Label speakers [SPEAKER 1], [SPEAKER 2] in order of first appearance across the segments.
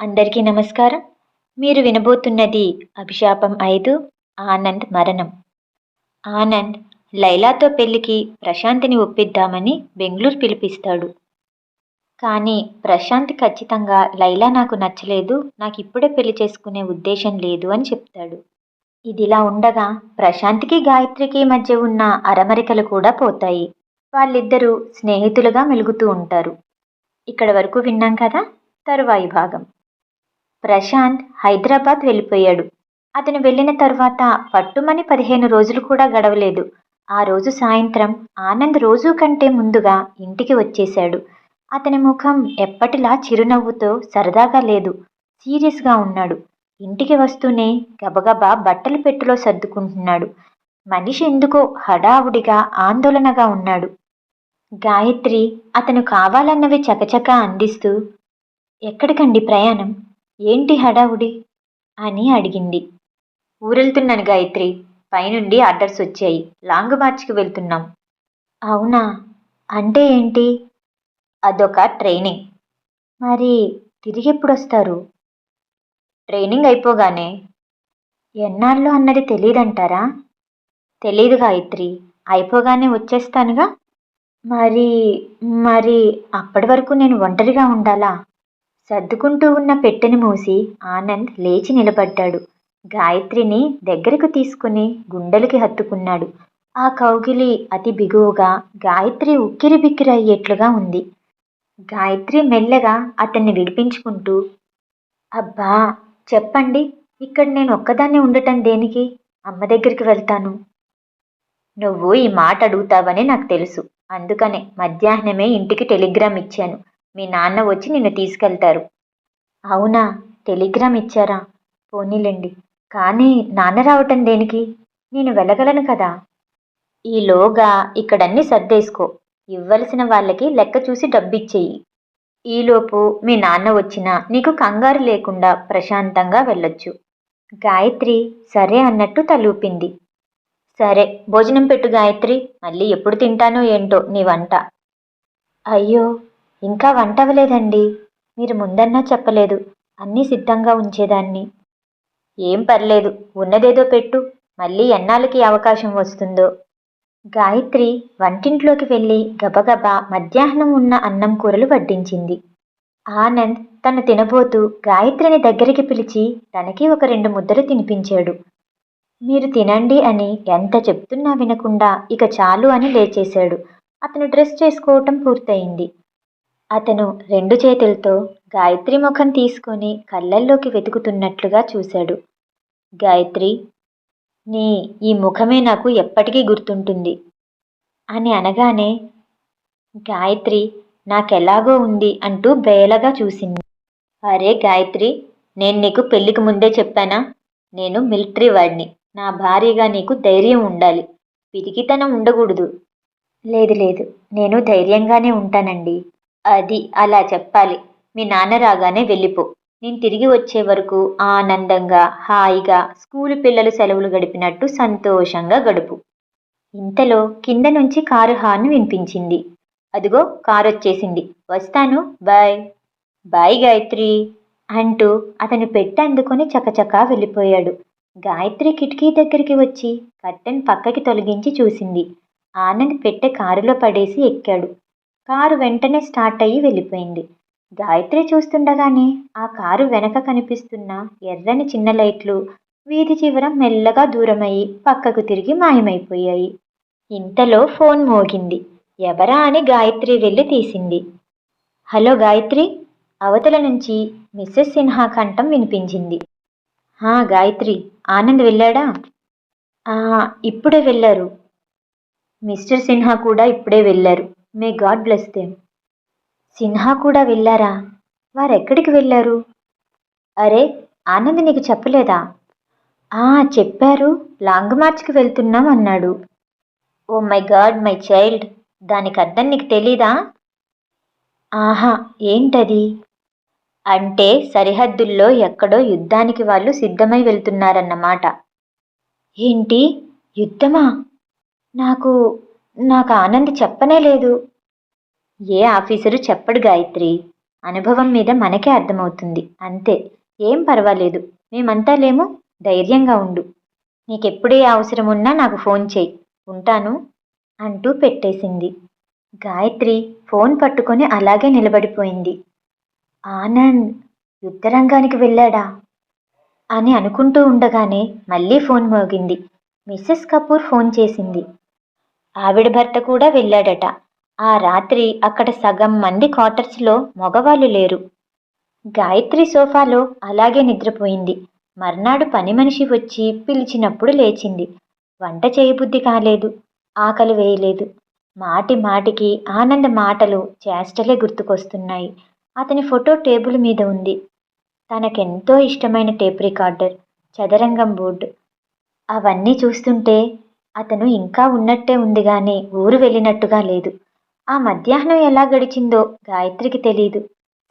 [SPEAKER 1] అందరికీ నమస్కారం. మీరు వినబోతున్నది అభిశాపం ఐదు ఆనంద్ మరణం. ఆనంద్ లైలాతో పెళ్ళికి ప్రశాంత్ని ఒప్పిద్దామని బెంగళూరు పిలిపిస్తాడు. కానీ ప్రశాంత్ ఖచ్చితంగా లైలా నాకు నచ్చలేదు నాకు ఇప్పుడే పెళ్ళి చేసుకునే ఉద్దేశం లేదు అని చెప్తాడు. ఇదిలా ఉండగా ప్రశాంత్కి గాయత్రికి మధ్య ఉన్న అరమరికలు కూడా పోతాయి. వాళ్ళిద్దరూ స్నేహితులుగా మెలుగుతూ ఉంటారు. ఇక్కడ వరకు విన్నాం కదా? తరువాయి భాగం. ప్రశాంత్ హైదరాబాద్ వెళ్ళిపోయాడు. అతను వెళ్ళిన తర్వాత పట్టుమని పదిహేను రోజులు కూడా గడవలేదు. ఆ రోజు సాయంత్రం ఆనంద్ రోజు కంటే ముందుగా ఇంటికి వచ్చేశాడు. అతని ముఖం ఎప్పటిలా చిరునవ్వుతో సరదాగా లేదు. సీరియస్గా ఉన్నాడు. ఇంటికి వస్తూనే గబగబా బట్టల పెట్టెలో సర్దుకుంటున్నాడు. మనిషి ఎందుకో హడావుడిగా ఆందోళనగా ఉన్నాడు. గాయత్రి అతను కావాలన్నవి చకచకా అందిస్తూ ఎక్కడికండి ప్రయాణం? ఏంటి హడావుడి అని అడిగింది. ఊరెళ్తున్నాను గాయత్రి. పైనుండి ఆర్డర్స్ వచ్చాయి. లాంగ్ మార్చ్కి వెళ్తున్నాం. అవునా? అంటే ఏంటి అదొక ట్రైనింగ్. మరి తిరిగి ఎప్పుడు వస్తారు ట్రైనింగ్ అయిపోగానే. ఎన్నాళ్ళు అన్నది తెలియదంటారా తెలీదు గాయత్రి. అయిపోగానే వచ్చేస్తానుగా. మరి మరి అప్పటి వరకు నేను ఒంటరిగా ఉండాలా? సర్దుకుంటూ ఉన్న పెట్టెని మూసి ఆనంద్ లేచి నిలబడ్డాడు. గాయత్రిని దగ్గరకు తీసుకుని గుండెలకి హత్తుకున్నాడు. ఆ కౌగిలి అతి బిగువుగా గాయత్రి ఉక్కిరి బిక్కిరి అయ్యేట్లుగా ఉంది. గాయత్రి మెల్లగా అతన్ని విడిపించుకుంటూ అబ్బా చెప్పండి ఇక్కడ నేను ఒక్కదాన్ని ఉండటం దేనికి? అమ్మ దగ్గరికి వెళ్తాను. నువ్వు ఈ మాట అడుగుతావని నాకు తెలుసు. అందుకనే మధ్యాహ్నమే ఇంటికి టెలిగ్రామ్ ఇచ్చాను. మీ నాన్న వచ్చి నిన్ను తీసుకెళ్తారు. అవునా? టెలిగ్రామ్ ఇచ్చారా? పోనీలండి. కానీ నాన్న రావటం దేనికి? నేను వెళ్ళగలను కదా? ఈలోగా ఇక్కడన్నీ సర్దేసుకో. ఇవ్వలసిన వాళ్ళకి లెక్క చూసి డబ్బిచ్చేయి. ఈలోపు మీ నాన్న వచ్చినా నీకు కంగారు లేకుండా ప్రశాంతంగా వెళ్ళొచ్చు. గాయత్రి సరే అన్నట్టు తలూపింది. సరే భోజనం పెట్టు గాయత్రి. మళ్ళీ ఎప్పుడు తింటానో ఏంటో నీ వంట. అయ్యో ఇంకా వంట అవ్వలేదండి మీరు ముందన్నా చెప్పలేదు. అన్నీ సిద్ధంగా ఉంచేదాన్ని. ఏం పర్లేదు. ఉన్నదేదో పెట్టు. మళ్ళీ ఎన్నాళ్ళకి అవకాశం వస్తుందో. గాయత్రి వంటింట్లోకి వెళ్ళి గబగబా మధ్యాహ్నం ఉన్న అన్నం కూరలు వడ్డించింది. ఆనంద్ తను తినబోతూ గాయత్రిని దగ్గరికి పిలిచి తనకి ఒక రెండు ముద్దలు తినిపించాడు. మీరు తినండి అని ఎంత చెప్తున్నా వినకుండా ఇక చాలు అని లేచేశాడు. అతను డ్రెస్ చేసుకోవటం పూర్తయింది. అతను రెండు చేతులతో గాయత్రి ముఖం తీసుకొని కళ్ళల్లోకి వెతుకుతున్నట్లుగా చూశాడు. గాయత్రి నీ ఈ ముఖమే నాకు ఎప్పటికీ గుర్తుంటుంది అని అనగానే గాయత్రి నాకెలాగో ఉంది అంటూ బేలగా చూసింది. అరే గాయత్రి నేను నీకు పెళ్ళికి ముందే చెప్పానా? నేను మిలిటరీ వాడిని. నా భార్యగా నీకు ధైర్యం ఉండాలి. పిరికితనం ఉండకూడదు. లేదు లేదు నేను ధైర్యంగానే ఉంటానండి. అది అలా చెప్పాలి. మీ నాన్న రాగానే వెళ్ళిపో. నేను తిరిగి వచ్చే వరకు ఆనందంగా హాయిగా స్కూలు పిల్లలు సెలవులు గడిపినట్టు సంతోషంగా గడుపు. ఇంతలో కింద నుంచి కారు హార్న్ వినిపించింది. అదిగో కారు వచ్చేసింది వస్తాను. బాయ్. బాయ్ గాయత్రి అంటూ అతను పెట్టి అందుకొని చకచకా వెళ్ళిపోయాడు. గాయత్రి కిటికీ దగ్గరికి వచ్చి కట్టెన్ పక్కకి తొలగించి చూసింది. ఆనంద్ పెట్టె కారులో పడేసి ఎక్కాడు. కారు వెంటనే స్టార్ట్ అయ్యి వెళ్ళిపోయింది. గాయత్రి చూస్తుండగానే ఆ కారు వెనక కనిపిస్తున్న ఎర్రని చిన్న లైట్లు వీధి చివర మెల్లగా దూరమయ్యి పక్కకు తిరిగి మాయమైపోయాయి. ఇంతలో ఫోన్ మోగింది. ఎవరా అని గాయత్రి వెళ్ళి తీసింది. హలో గాయత్రి అవతల నుంచి మిస్సెస్ సిన్హా కంఠం వినిపించింది. హా గాయత్రి ఆనంద్ వెళ్ళాడా? "ఆ, ఇప్పుడే వెళ్ళారు. మిస్టర్ సిన్హా కూడా ఇప్పుడే వెళ్ళారు. May God bless them Sinha కూడా వెళ్ళారా? వారెక్కడికి వెళ్ళారు? అరే ఆనంద్ నీకు చెప్పలేదా? ఆ చెప్పారు. లాంగ్ మార్చ్కి వెళ్తున్నాం అన్నాడు. Oh my God my child దానికి అర్థం నీకు తెలీదా? ఆహా ఏంటది? అంటే సరిహద్దుల్లో ఎక్కడో యుద్ధానికి వాళ్ళు సిద్ధమై వెళ్తున్నారన్నమాట. ఏంటి? యుద్ధమా? నాకు నాకు ఆనంద్ చెప్పనే లేదు. ఏ ఆఫీసరు చెప్పడు గాయత్రి. అనుభవం మీద మనకే అర్థమవుతుంది. అంతే. ఏం పర్వాలేదు. మేమంతా లేము. ధైర్యంగా ఉండు. నీకెప్పుడే అవసరం ఉన్నా నాకు ఫోన్ చేయి. ఉంటాను అంటూ పెట్టేసింది. గాయత్రి ఫోన్ పట్టుకొని అలాగే నిలబడిపోయింది. ఆనంద్ యుద్ధరంగానికి వెళ్ళాడా? అని అనుకుంటూ ఉండగానే మళ్ళీ ఫోన్ మోగింది. మిస్సెస్ కపూర్ ఫోన్ చేసింది. ఆవిడ భర్త కూడా వెళ్ళాడట. ఆ రాత్రి అక్కడ సగం మంది క్వార్టర్స్లో మగవాళ్ళు లేరు. గాయత్రి సోఫాలో అలాగే నిద్రపోయింది. మర్నాడు పని మనిషి వచ్చి పిలిచినప్పుడు లేచింది. వంట చేయబుద్ధి కాలేదు. ఆకలి వేయలేదు. మాటి మాటికి ఆనంద మాటలు చేష్టలే గుర్తుకొస్తున్నాయి. అతని ఫోటో టేబుల్ మీద ఉంది. తనకెంతో ఇష్టమైన టేప్ రికార్డర్ చదరంగం బోర్డు. అవన్నీ చూస్తుంటే అతను ఇంకా ఉన్నట్టే ఉంది కానీ ఊరు వెళ్ళినట్టుగా లేదు. ఆ మధ్యాహ్నం ఎలా గడిచిందో గాయత్రికి తెలీదు.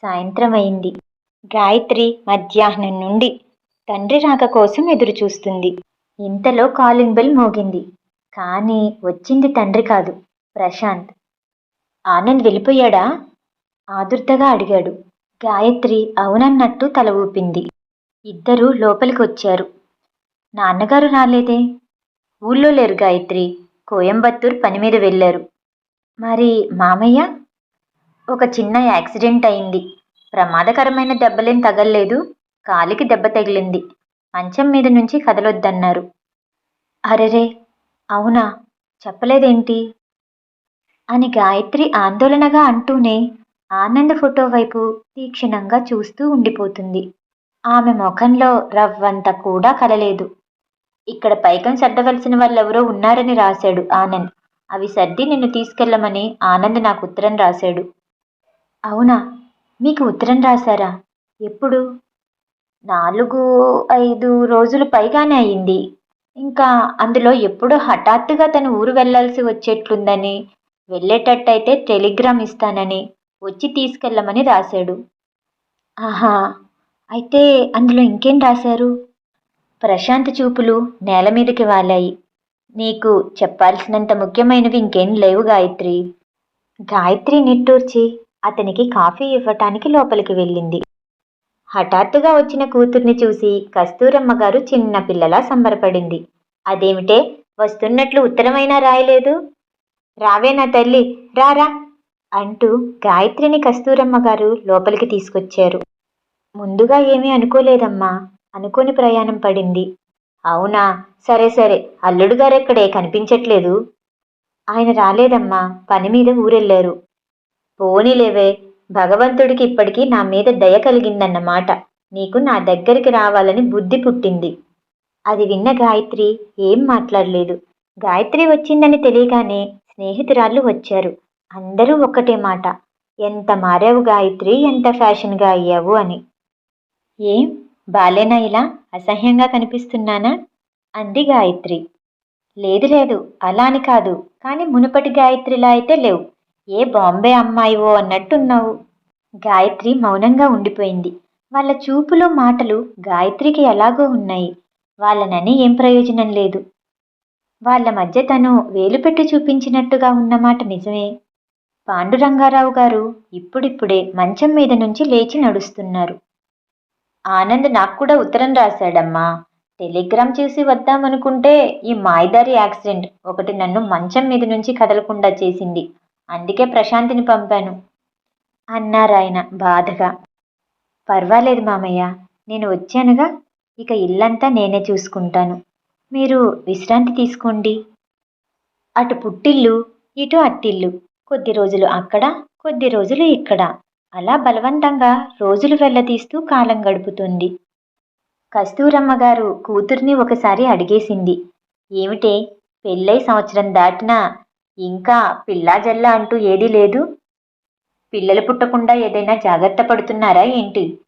[SPEAKER 1] సాయంత్రం అయింది. గాయత్రి మధ్యాహ్నం నుండి తండ్రి రాక కోసం ఎదురు చూస్తుంది ఇంతలో కాలింగ్ బెల్ మోగింది. కానీ వచ్చింది తండ్రి కాదు ప్రశాంత్. ఆనంద్ వెళ్ళిపోయాడా? ఆదుర్తగా అడిగాడు. గాయత్రి అవునన్నట్టు తల ఊపింది. ఇద్దరూ లోపలికి వచ్చారు నాన్నగారు రాలేదే? ఊళ్ళో లేరు గాయత్రి. కోయంబత్తూర్ పని మీద వెళ్ళారు. మరి మామయ్య? ఒక చిన్న యాక్సిడెంట్ అయింది. ప్రమాదకరమైన దెబ్బలేం తగలలేదు. కాలికి దెబ్బ తగిలింది. మంచం మీద నుంచి కదలొద్దన్నారు. అరెరే! అవునా? చెప్పలేదేంటి? అని గాయత్రి ఆందోళనగా అంటూనే ఆనంద్ ఫోటో వైపు తీక్షణంగా చూస్తూ ఉండిపోతుంది. ఆమె ముఖంలో రవ్వంత కూడా కలలేదు. ఇక్కడ పైకం సర్దవలసిన వాళ్ళెవరో ఉన్నారని రాశాడు ఆనంద్. అవి సర్ది నిన్ను తీసుకెళ్ళమని ఆనంద్ నాకు ఉత్తరం రాశాడు. అవునా? మీకు ఉత్తరం రాశారా? ఎప్పుడు? నాలుగు ఐదు రోజులు పైగానే అయింది. ఇంకా అందులో ఎప్పుడో హఠాత్తుగా తను ఊరు వెళ్ళాల్సి వచ్చేట్లుందని వెళ్ళేటట్టయితే టెలిగ్రామ్ ఇస్తానని వచ్చి తీసుకెళ్ళమని రాశాడు. ఆహా! అయితే అందులో ఇంకేం రాశారు? ప్రశాంత్ చూపులు నేల మీదకి వాలాయి. నీకు చెప్పాల్సినంత ముఖ్యమైనవి ఇంకేం లేవు గాయత్రి. గాయత్రి నిట్టూర్చి అతనికి కాఫీ ఇవ్వటానికి లోపలికి వెళ్ళింది. హఠాత్తుగా వచ్చిన కూతుర్ని చూసి కస్తూరమ్మ గారు చిన్న పిల్లలా సంబరపడింది. అదేమిటే వస్తున్నట్లు ఉత్తరమైనా రాయలేదు రావే నా తల్లి రారా? అంటూ గాయత్రిని కస్తూరమ్మ గారు లోపలికి తీసుకొచ్చారు. ముందుగా ఏమీ అనుకోలేదమ్మా. అనుకోని ప్రయాణం పడింది. అవునా? సరే సరే. అల్లుడు గారెక్కడే? కనిపించట్లేదు. ఆయన రాలేదమ్మా. పని మీద ఊరెళ్ళారు. పోనీలేవే. భగవంతుడికి ఇప్పటికీ నా మీద దయ కలిగిందన్నమాట. నీకు నా దగ్గరికి రావాలని బుద్ధి పుట్టింది. అది విన్న గాయత్రి ఏం మాట్లాడలేదు. గాయత్రి వచ్చిందని తెలియగానే స్నేహితురాళ్ళు వచ్చారు. అందరూ ఒక్కటే మాట. ఎంత మారావు గాయత్రి? ఎంత ఫ్యాషన్గా అయ్యావు? అని. ఏం? బాలేనా ఇలా? అసహ్యంగా కనిపిస్తున్నానా? అంది గాయత్రి. లేదు లేదు అలా అని కాదు. కానీ మునుపటి గాయత్రిలా అయితే లేవు. ఏ బాంబే అమ్మాయివో అన్నట్టున్నావు. గాయత్రి మౌనంగా ఉండిపోయింది. వాళ్ళ చూపులు మాటలు గాయత్రికి ఎలాగో ఉన్నాయి. వాళ్ళనని ఏం ప్రయోజనం లేదు. వాళ్ళ మధ్య తను వేలు పెట్టి చూపించినట్టుగా ఉన్నమాట నిజమే. పాండురంగారావు గారు ఇప్పుడిప్పుడే మంచం మీద నుంచి లేచి నడుస్తున్నారు. ఆనంద్ నాకు కూడా ఉత్తరం రాశాడమ్మా. టెలిగ్రామ్ చూసి వద్దామనుకుంటే ఈ మాయదారి యాక్సిడెంట్ ఒకటి నన్ను మంచం మీద నుంచి కదలకుండా చేసింది. అందుకే ప్రశాంతిని పంపాను. అన్నారాయన బాధగా. పర్వాలేదు మామయ్య నేను వచ్చానుగా. ఇక ఇల్లంతా నేనే చూసుకుంటాను. మీరు విశ్రాంతి తీసుకోండి. అటు పుట్టిల్లు ఇటు అత్తిల్లు కొద్ది రోజులు అక్కడ కొద్ది రోజులు ఇక్కడ. అలా బలవంతంగా రోజులు వెళ్ళదీస్తూ కాలం గడుపుతుంది. కస్తూరమ్మ గారు కూతుర్ని ఒకసారి అడిగేసింది. ఏమిటే? పెళ్ళై సంవత్సరం దాటినా ఇంకా పిల్లా జల్లా అంటూ ఏదీ లేదు? పిల్లలు పుట్టకుండా ఏదైనా జాగ్రత్త పడుతున్నారా ఏంటి?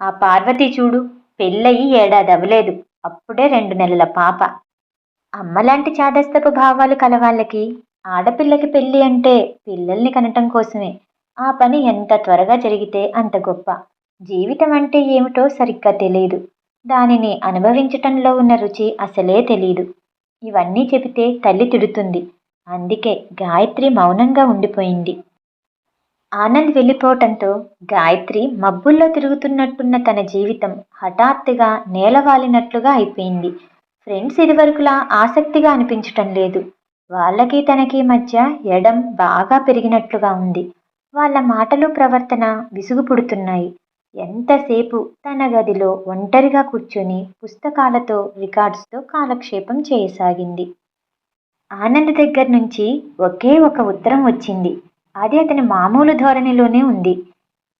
[SPEAKER 1] ఆ పార్వతి చూడు పెళ్ళయి ఏడాది అవ్వలేదు. అప్పుడే రెండు నెలల పాప. అమ్మలాంటి చాదస్తపు భావాలు కలవాళ్ళకి ఆడపిల్లకి పెళ్ళి అంటే పిల్లల్ని కనటం కోసమే. ఆ పని ఎంత త్వరగా జరిగితే అంత గొప్ప. జీవితం అంటే ఏమిటో సరిగ్గా తెలియదు దానిని అనుభవించటంలో ఉన్న రుచి అసలే తెలియదు ఇవన్నీ చెబితే తల్లి తిడుతుంది. అందుకే గాయత్రి మౌనంగా ఉండిపోయింది. ఆనంద్ వెళ్ళిపోవటంతో గాయత్రి మబ్బుల్లో తిరుగుతున్నట్టున్న తన జీవితం హఠాత్తుగా నేలవాలినట్లుగా అయిపోయింది. ఫ్రెండ్స్ ఇదివరకులా ఆసక్తిగా అనిపించటం లేదు. వాళ్ళకి తనకి మధ్య ఎడం బాగా పెరిగినట్లుగా ఉంది. వాళ్ళ మాటలు ప్రవర్తన విసుగు పుడుతున్నాయి ఎంతసేపు తన గదిలో ఒంటరిగా కూర్చొని పుస్తకాలతో రికార్డ్స్తో కాలక్షేపం చేయసాగింది. ఆనంద్ దగ్గర నుంచి ఒకే ఒక ఉత్తరం వచ్చింది. అది అతని మామూలు ధోరణిలోనే ఉంది.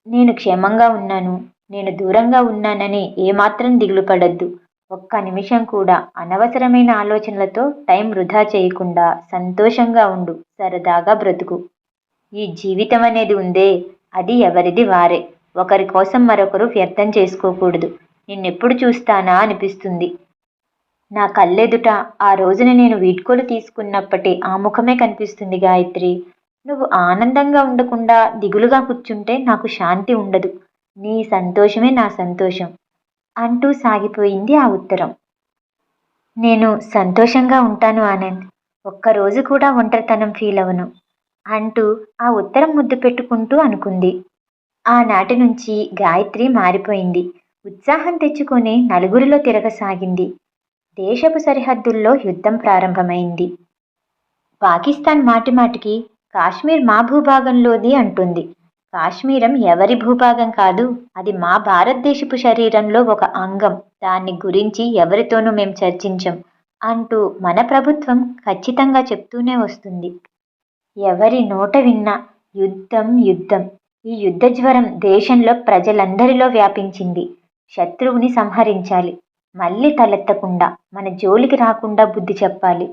[SPEAKER 1] నేను క్షేమంగా ఉన్నాను. నేను దూరంగా ఉన్నానని ఏమాత్రం దిగులు పడద్దు. ఒక్క నిమిషం కూడా అనవసరమైన ఆలోచనలతో టైం వృధా చేయకుండా సంతోషంగా ఉండు. సరదాగా బ్రతుకు. ఈ జీవితం అనేది ఉందే అది ఎవరిది వారే. ఒకరి కోసం మరొకరు వ్యర్థం చేసుకోకూడదు. నిన్నెప్పుడు చూస్తానా అనిపిస్తుంది. నా కళ్ళెదుట ఆ రోజున నేను వీడ్కోలు తీసుకున్నప్పటి ఆ ముఖమే కనిపిస్తుంది గాయత్రి. నువ్వు ఆనందంగా ఉండకుండా దిగులుగా కూర్చుంటే నాకు శాంతి ఉండదు. నీ సంతోషమే నా సంతోషం. అంటూ సాగిపోయింది ఆ ఉత్తరం. నేను సంతోషంగా ఉంటాను ఆనంద్. ఒక్కరోజు కూడా ఒంటరితనం ఫీల్ అవను అంటూ ఆ ఉత్తరం ముద్దు పెట్టుకుంటూ అనుకుంది. ఆనాటి నుంచి గాయత్రి మారిపోయింది. ఉత్సాహం తెచ్చుకొని నలుగురిలో తిరగసాగింది. దేశపు సరిహద్దుల్లో యుద్ధం ప్రారంభమైంది. పాకిస్తాన్ మాటిమాటికి కాశ్మీర్ మా భూభాగంలోది అంటుంది. కాశ్మీరం ఎవరి భూభాగం కాదు అది మా భారతదేశపు శరీరంలో ఒక అంగం. దాన్ని గురించి ఎవరితోనూ మేము చర్చించం అంటూ మన ప్రభుత్వం ఖచ్చితంగా చెప్తూనే వస్తుంది. ఎవరి నోట విన్నా యుద్ధం యుద్ధం. ఈ యుద్ధ జ్వరం దేశంలో ప్రజలందరిలో వ్యాపించింది. శత్రువుని సంహరించాలి. మళ్ళీ తలెత్తకుండా మన జోలికి రాకుండా బుద్ధి చెప్పాలి.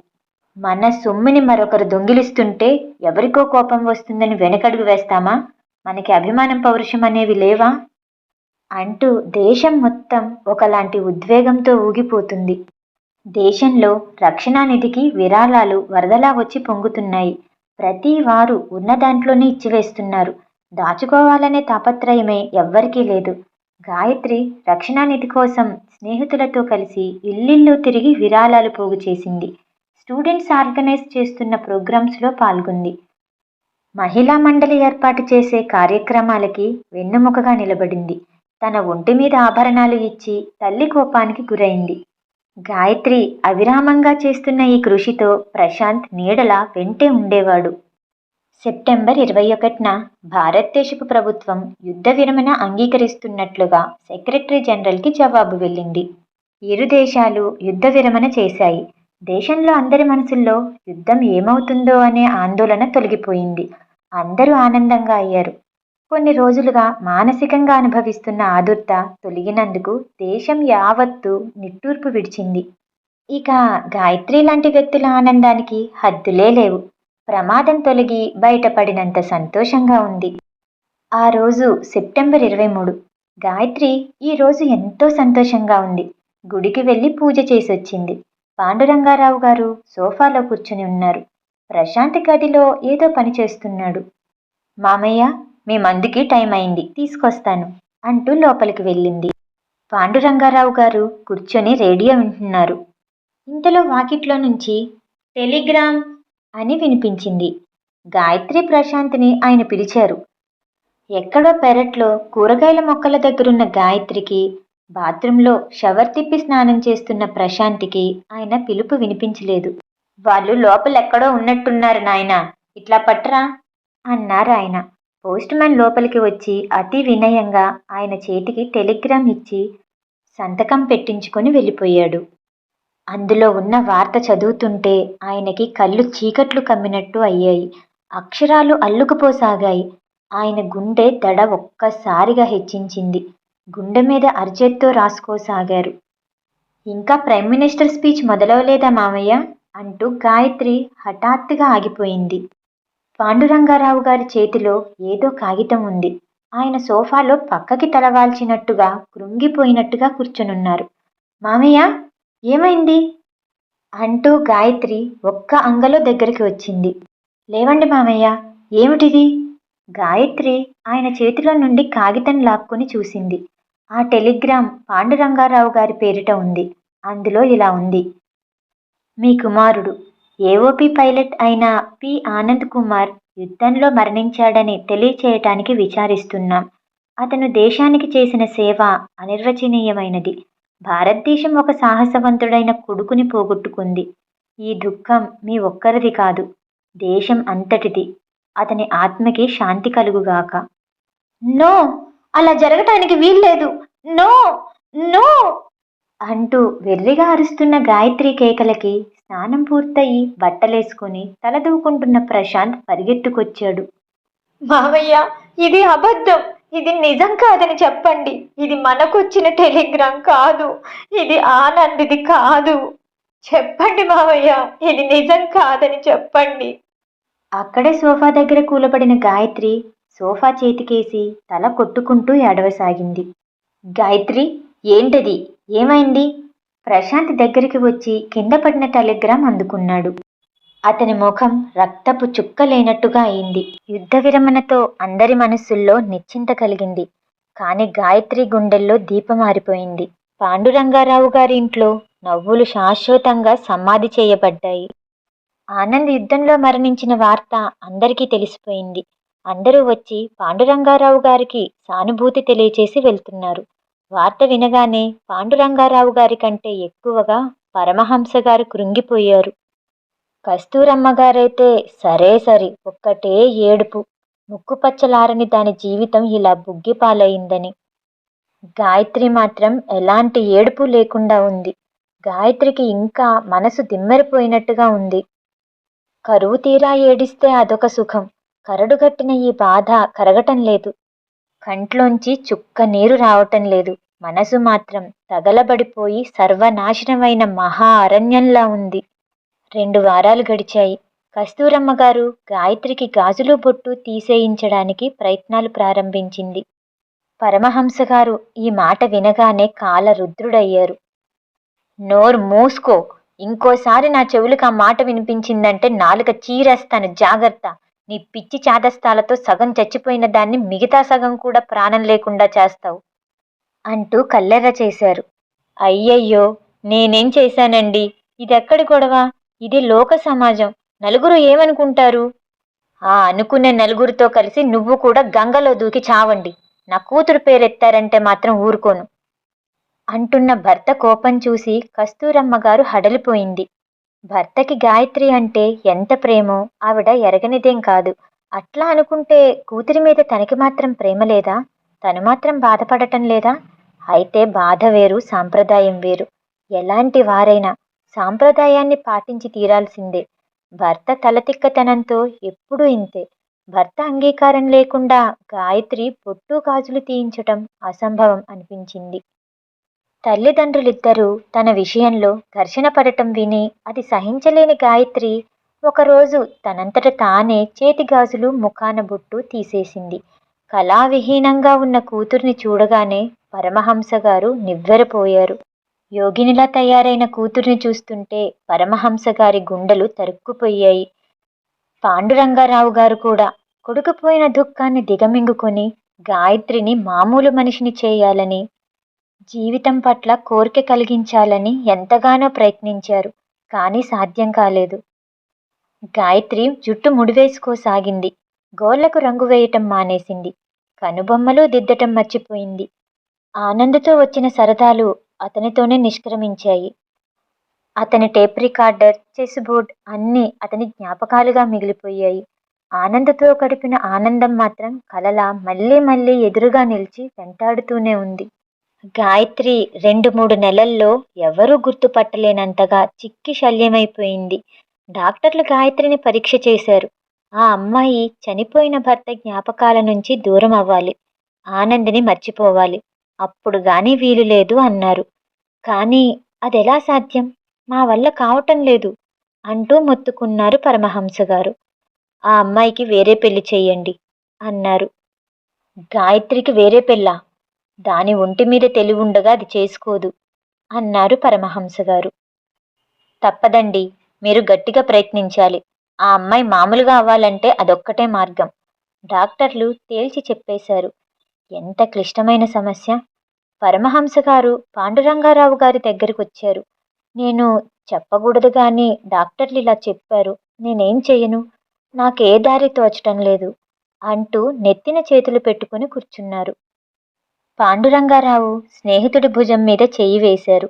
[SPEAKER 1] మన సొమ్ముని మరొకరు దొంగిలిస్తుంటే ఎవరికో కోపం వస్తుందని వెనకడుగు వేస్తామా? మనకి అభిమానం పౌరుషం అనేవి లేవా? అంటూ దేశం మొత్తం ఒకలాంటి ఉద్వేగంతో ఊగిపోతుంది. దేశంలో రక్షణా నిధికి విరాళాలు వరదలా వచ్చి పొంగుతున్నాయి. ప్రతి వారు ఉన్న దాంట్లోనే ఇచ్చివేస్తున్నారు. దాచుకోవాలనే తాపత్రయమే ఎవ్వరికీ లేదు. గాయత్రి రక్షణా నిధి కోసం స్నేహితులతో కలిసి ఇల్లిల్లు తిరిగి విరాళాలు పోగు చేసింది. స్టూడెంట్స్ ఆర్గనైజ్ చేస్తున్న ప్రోగ్రామ్స్లో పాల్గొంది. మహిళా మండలి ఏర్పాటు చేసే కార్యక్రమాలకి వెన్నుముకగా నిలబడింది. తన ఒంటి మీద ఆభరణాలు ఇచ్చి తల్లి కోపానికి గురైంది. గాయత్రి అవిరామంగా చేస్తున్న ఈ కృషితో ప్రశాంత్ నీడలా వెంటే ఉండేవాడు. సెప్టెంబర్ ఇరవై ఒకటిన భారతదేశపు ప్రభుత్వం యుద్ధ విరమణ అంగీకరిస్తున్నట్లుగా సెక్రటరీ జనరల్కి జవాబు వెళ్ళింది. ఇరు దేశాలు యుద్ధ విరమణ చేశాయి. దేశంలో అందరి మనసుల్లో యుద్ధం ఏమవుతుందో అనే ఆందోళన తొలగిపోయింది. అందరూ ఆనందంగా అయ్యారు. కొన్ని రోజులుగా మానసికంగా అనుభవిస్తున్న ఆదుర్త తొలగినందుకు దేశం యావత్తు నిట్టూర్పు విడిచింది. ఇక గాయత్రి లాంటి వ్యక్తుల ఆనందానికి హద్దులే లేవు. ప్రమాదం తొలగి బయటపడినంత సంతోషంగా ఉంది. ఆ రోజు సెప్టెంబర్ ఇరవై మూడు. గాయత్రి ఈ రోజు ఎంతో సంతోషంగా ఉంది. గుడికి వెళ్ళి పూజ చేసొచ్చింది. పాండురంగారావు గారు సోఫాలో కూర్చుని ఉన్నారు. ప్రశాంత్ గదిలో ఏదో పని చేస్తున్నాడు. మామయ్య మీ మందుకి టైం అయింది తీసుకొస్తాను అంటూ లోపలికి వెళ్ళింది. పాండురంగారావు గారు కూర్చొని రేడియో వింటున్నారు. ఇంతలో వాకిట్లో నుంచి టెలిగ్రామ్ అని వినిపించింది. గాయత్రి ప్రశాంత్ని ఆయన పిలిచారు. ఎక్కడో పెరట్లో కూరగాయల మొక్కల దగ్గరున్న గాయత్రికి బాత్రూంలో షవర్ తిప్పి స్నానం చేస్తున్న ప్రశాంత్కి ఆయన పిలుపు వినిపించలేదు. వాళ్ళు లోపలెక్కడో ఉన్నట్టున్నారు నాయనా ఇట్లా పట్టరా అన్నారు ఆయన. పోస్ట్ మ్యాన్ లోపలికి వచ్చి అతి వినయంగా ఆయన చేతికి టెలిగ్రామ్ ఇచ్చి సంతకం పెట్టించుకొని వెళ్ళిపోయాడు. అందులో ఉన్న వార్త చదువుతుంటే ఆయనకి కళ్ళు చీకట్లు కమ్మినట్టు అయ్యాయి. అక్షరాలు అల్లుకుపోసాగాయి. ఆయన గుండె దడ ఒక్కసారిగా హెచ్చించింది. గుండె మీద అర్జెత్తో రాసుకోసాగారు. ఇంకా ప్రైమ్ మినిస్టర్ స్పీచ్ మొదలవలేదా మామయ్య? అంటూ గాయత్రి హఠాత్తుగా ఆగిపోయింది. పాండురంగారావు గారి చేతిలో ఏదో కాగితం ఉంది. ఆయన సోఫాలో పక్కకి తలవాల్చినట్టుగా కృంగిపోయినట్టుగా కూర్చొనున్నారు. మామయ్య ఏమైంది? అంటూ గాయత్రి ఒక్క అంగలో దగ్గరికి వచ్చింది. లేవండి మామయ్య ఏమిటిది? గాయత్రి ఆయన చేతిలో నుండి కాగితం లాక్కొని చూసింది. ఆ టెలిగ్రామ్ పాండురంగారావు గారి పేరిట ఉంది. అందులో ఇలా ఉంది. మీ కుమారుడు ఏఓపీ పైలట్ అయిన పి ఆనంద్ కుమార్ యుద్ధంలో మరణించాడని తెలియచేయటానికి విచారిస్తున్నాం. అతను దేశానికి చేసిన సేవ అనిర్వచనీయమైనది. భారతదేశం ఒక సాహసవంతుడైన కొడుకుని పోగొట్టుకుంది. ఈ దుఃఖం మీ ఒక్కరిది కాదు దేశం అంతటిది. అతని ఆత్మకి శాంతి కలుగుగాక. నో! అలా జరగటానికి వీల్లేదు. నో! నో! అంటూ వెర్రిగా అరుస్తున్న గాయత్రి కేకలకి స్నానం పూర్తయి బట్టలేసుకుని తలదూకుంటున్న ప్రశాంత్ పరిగెత్తుకొచ్చాడు. మావయ్య ఇది అబద్ధం. ఇది నిజం కాదని చెప్పండి. ఇది మనకొచ్చిన టెలిగ్రామ్ కాదు. ఇది ఆనందిది కాదు. చెప్పండి మావయ్య ఇది నిజం కాదని చెప్పండి. అక్కడే సోఫా దగ్గర కూలబడిన గాయత్రి సోఫా చేతికేసి తల కొట్టుకుంటూ ఏడవసాగింది. గాయత్రి ఏంటది? ఏమైంది? ప్రశాంత్ దగ్గరికి వచ్చి కింద పడిన టెలిగ్రామ్ అందుకున్నాడు. అతని ముఖం రక్తపు చుక్క లేనట్టుగా అయింది. యుద్ధ విరమణతో అందరి మనస్సుల్లో నిశ్చింత కలిగింది. కాని గాయత్రి గుండెల్లో దీపమారిపోయింది పాండురంగారావు గారి ఇంట్లో నవ్వులు శాశ్వతంగా సమాధి చేయబడ్డాయి. ఆనంద్ యుద్ధంలో మరణించిన వార్త అందరికీ తెలిసిపోయింది. అందరూ వచ్చి పాండురంగారావు గారికి సానుభూతి తెలియచేసి వెళ్తున్నారు. వార్త వినగానే పాండురంగారావు గారి కంటే ఎక్కువగా పరమహంస గారు కృంగిపోయారు. కస్తూరమ్మ గారైతే సరే సరి ఒక్కటే ఏడుపు. ముక్కుపచ్చలారని దాని జీవితం ఇలా బుగ్గిపాలయిందని గాయత్రి మాత్రం ఎలాంటి ఏడుపు లేకుండా ఉంది. గాయత్రికి ఇంకా మనసు దిమ్మెరిపోయినట్టుగా ఉంది. కరువు తీరా ఏడిస్తే అదొక సుఖం. కరడుగట్టిన ఈ బాధ కరగటం లేదు. కంట్లోంచి చుక్క నీరు రావటం లేదు. మనసు మాత్రం తగలబడిపోయి సర్వనాశనమైన మహా అరణ్యంలా ఉంది. రెండు వారాలు గడిచాయి. కస్తూరమ్మ గారు గాయత్రికి గాజులు బొట్టు తీసేయించడానికి ప్రయత్నాలు ప్రారంభించింది. పరమహంస గారు ఈ మాట వినగానే కాల రుద్రుడయ్యారు. నోరు మూసుకో. ఇంకోసారి నా చెవులకు ఆ మాట వినిపించిందంటే నాలుక చీరేస్తాను జాగ్రత్త. నీ పిచ్చి చాదస్తాలతో సగం చచ్చిపోయిన దాన్ని మిగతా సగం కూడా ప్రాణం లేకుండా చేస్తావు. అంటూ కల్లెర్ర చేశారు. అయ్యయ్యో నేనేం చేశానండి? ఇదెక్కడి గొడవ? ఇది లోక సమాజం. నలుగురు ఏమనుకుంటారు? ఆ అనుకునే నలుగురితో కలిసి నువ్వు కూడా గంగలో దూకి చావండి. నా కూతురు పేరెత్తారంటే మాత్రం ఊరుకోను. అంటున్న భర్త కోపం చూసి కస్తూరమ్మ గారు హడలిపోయింది. భర్తకి గాయత్రి అంటే ఎంత ప్రేమో ఆవిడ ఎరగనిదేం కాదు. అట్లా అనుకుంటే కూతురి మీద తనకి మాత్రం ప్రేమ లేదా? తను మాత్రం బాధపడటం లేదా? అయితే బాధ వేరు సాంప్రదాయం వేరు. ఎలాంటి వారైనా సాంప్రదాయాన్ని పాటించి తీరాల్సిందే. భర్త తలతిక్కతనంతో ఎప్పుడూ ఇంతే. భర్త అంగీకారం లేకుండా గాయత్రి పొట్టు గాజులు తీయించటం అసంభవం అనిపించింది. తల్లిదండ్రులిద్దరూ తన విషయంలో ఘర్షణ పడటం విని అది సహించలేని గాయత్రి ఒకరోజు తనంతట తానే చేతి గాజులు ముఖాన బొట్టు తీసేసింది. కళావిహీనంగా ఉన్న కూతుర్ని చూడగానే పరమహంస గారు నివ్వెరపోయారు. యోగినిలా తయారైన కూతుర్ని చూస్తుంటే పరమహంస గారి గుండెలు తరుక్కుపోయాయి. పాండురంగారావు గారు కూడా కొడుకుపోయిన దుఃఖాన్ని దిగమింగుకొని గాయత్రిని మామూలు మనిషిని చేయాలని జీవితం పట్ల కోరిక కలిగించాలని ఎంతగానో ప్రయత్నించారు కానీ సాధ్యం కాలేదు. గాయత్రి జుట్టు ముడివేసుకోసాగింది. గోళ్ళకు రంగు వేయటం మానేసింది. కనుబొమ్మలు దిద్దటం మర్చిపోయింది. ఆనందతో వచ్చిన సరదాలు అతనితోనే నిష్క్రమించాయి. అతని టేప్ రికార్డర్ చెస్ బోర్డ్ అన్నీ అతని జ్ఞాపకాలుగా మిగిలిపోయాయి. ఆనందతో గడిపిన ఆనందం మాత్రం కలలా మళ్ళీ మళ్ళీ ఎదురుగా నిలిచి వెంటాడుతూనే ఉంది. గాయత్రి రెండు మూడు నెలల్లో ఎవరూ గుర్తుపట్టలేనంతగా చిక్కి శల్యమైపోయింది. డాక్టర్లు గాయత్రిని పరీక్ష చేశారు. ఆ అమ్మాయి చనిపోయిన భర్త జ్ఞాపకాల నుంచి దూరం అవ్వాలి. ఆనందిని మర్చిపోవాలి. అప్పుడు గాని వీలు లేదు అన్నారు. కానీ అదెలా సాధ్యం? మా వల్ల కావటం లేదు అంటూ మొత్తుకున్నారు పరమహంస గారు. ఆ అమ్మాయికి వేరే పెళ్ళి చెయ్యండి అన్నారు. గాయత్రికి వేరే పెళ్ళా? దాని ఒంటి మీద తెలివి ఉండగా అది చేసుకోదు అన్నారు పరమహంస గారు. తప్పదండి మీరు గట్టిగా ప్రయత్నించాలి. ఆ అమ్మాయి మామూలుగా అవ్వాలంటే అదొక్కటే మార్గం. డాక్టర్లు తేల్చి చెప్పేశారు. ఎంత క్లిష్టమైన సమస్య? పరమహంస గారు పాండురంగారావు గారి దగ్గరికి వచ్చారు నేను చెప్పకూడదు కానీ డాక్టర్లు ఇలా చెప్పారు. నేనేం చెయ్యను? నాకే దారి తోచటం లేదు అంటూ నెత్తిన చేతులు పెట్టుకుని కూర్చున్నారు. పాండురంగారావు స్నేహితుడి భుజం మీద చెయ్యి వేశారు.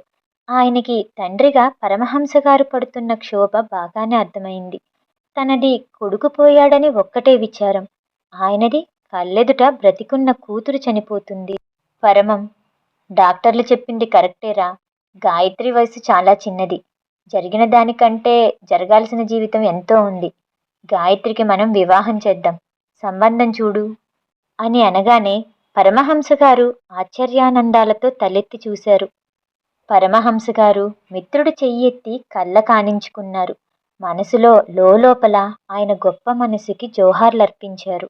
[SPEAKER 1] ఆయనకి తండ్రిగా పరమహంస గారు పడుతున్న క్షోభ బాగానే అర్థమైంది. తనది కొడుకుపోయాడని ఒక్కటే విచారం. ఆయనది కళ్ళెదుట బ్రతికున్న కూతురు చనిపోతుంది. పరమం డాక్టర్లు చెప్పింది కరెక్టేరా? గాయత్రి వయసు చాలా చిన్నది. జరిగిన దానికంటే జరగాల్సిన జీవితం ఎంతో ఉంది. గాయత్రికి మనం వివాహం చేద్దాం. సంబంధం చూడు. అని అనగానే పరమహంసగారు ఆశ్చర్యానందాలతో తలెత్తి చూశారు. పరమహంసగారు మిత్రుడు చెయ్యెత్తి కళ్ళ కానించుకున్నారు. మనసులో లోపల ఆయన గొప్ప మనసుకి జోహార్లర్పించారు.